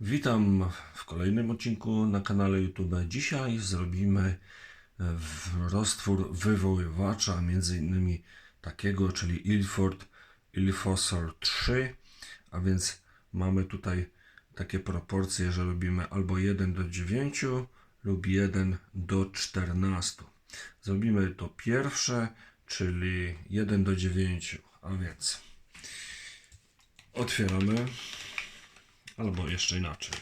Witam w kolejnym odcinku na kanale YouTube. Dzisiaj zrobimy e, roztwór wywoływacza, między innymi takiego, czyli Ilford Ilfosol 3, a więc mamy tutaj takie proporcje, że robimy albo 1 do 9 lub 1 do 14. Zrobimy to pierwsze, czyli 1 do 9, a więc otwieramy Albo jeszcze inaczej.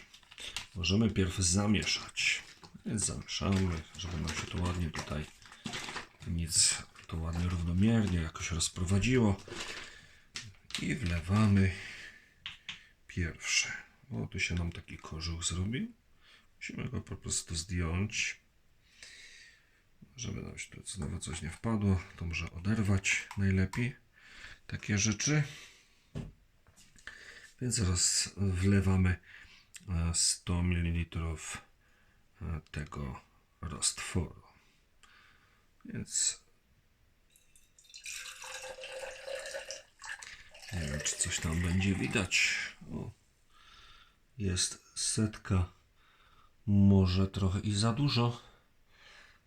Możemy pierw zamieszać. Więc zamieszamy, żeby nam się to ładnie tutaj nic to ładnie równomiernie jakoś rozprowadziło. I wlewamy pierwsze. O, tu się nam taki kożuch zrobił. Musimy go po prostu zdjąć. Żeby nam się tu znowu coś nie wpadło, to może oderwać najlepiej takie rzeczy. Więc teraz wlewamy e, 100 ml e, tego roztworu. Więc nie wiem, czy coś tam będzie widać. O, jest setka, może trochę i za dużo.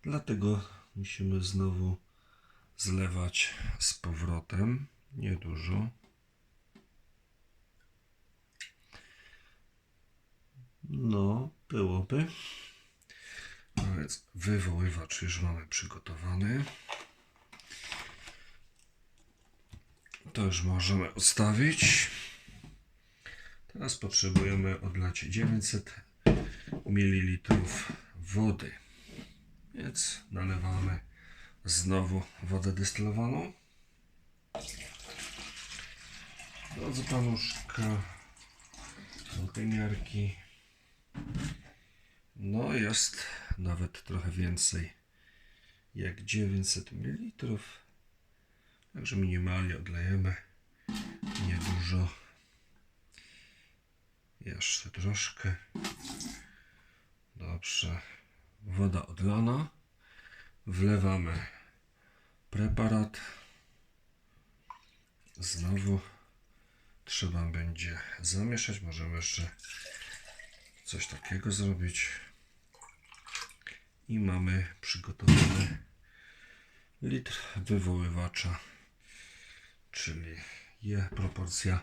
Dlatego musimy znowu zlewać z powrotem. Niedużo. No, byłoby. A więc wywoływacz już mamy przygotowany. To już możemy odstawić. Teraz potrzebujemy odlać 900 ml wody. Więc nalewamy znowu wodę destylowaną. Do dzbanuszka kontenerki. No jest nawet trochę więcej jak 900 ml. Także minimalnie odlejemy. Niedużo. Jeszcze troszkę. Dobrze. Woda odlana. Wlewamy preparat. Znowu trzeba będzie zamieszać. Możemy jeszcze coś takiego zrobić. I mamy przygotowany litr wywoływacza, czyli je proporcja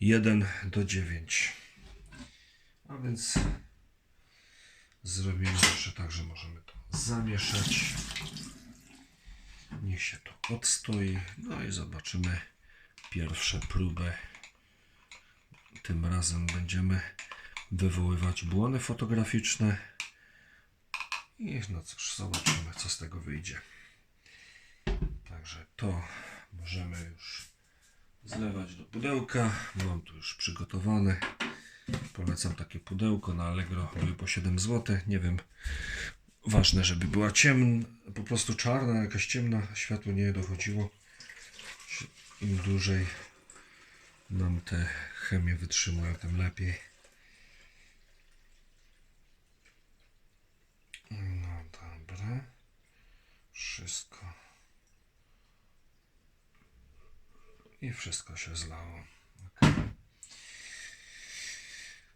1 do 9. A więc zrobimy jeszcze tak, że możemy to zamieszać. Niech się to odstoi. No i zobaczymy pierwsze próbę. Tym razem będziemy wywoływać błony fotograficzne. I no cóż, zobaczymy, co z tego wyjdzie. Także to możemy już zlewać do pudełka. Mam tu już przygotowane. Polecam takie pudełko na Allegro, były po 7 zł. Nie wiem, ważne, żeby była ciemna, po prostu czarna, jakaś ciemna, światło nie dochodziło. Im dłużej nam te chemie wytrzymują, tym lepiej. No dobra. Wszystko. I wszystko się zlało.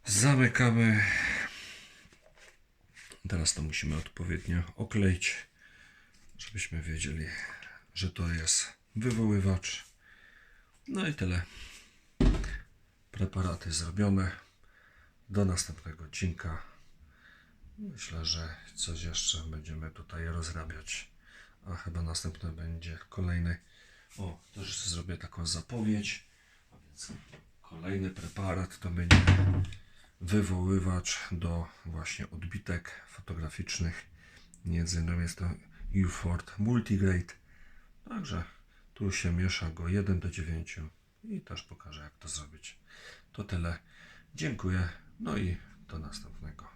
Zamykamy. Teraz to musimy odpowiednio okleić, żebyśmy wiedzieli, że to jest wywoływacz. No i tyle. Preparaty zrobione. Do następnego odcinka. Myślę, że coś jeszcze będziemy tutaj rozrabiać. A chyba następny będzie kolejny. O, też zrobię taką zapowiedź. A więc kolejny preparat to będzie wywoływacz do właśnie odbitek fotograficznych. Między innymi jest to Uford Multigrade. Także tu się miesza go 1 do 9 i też pokażę jak to zrobić. To tyle. Dziękuję. No i do następnego.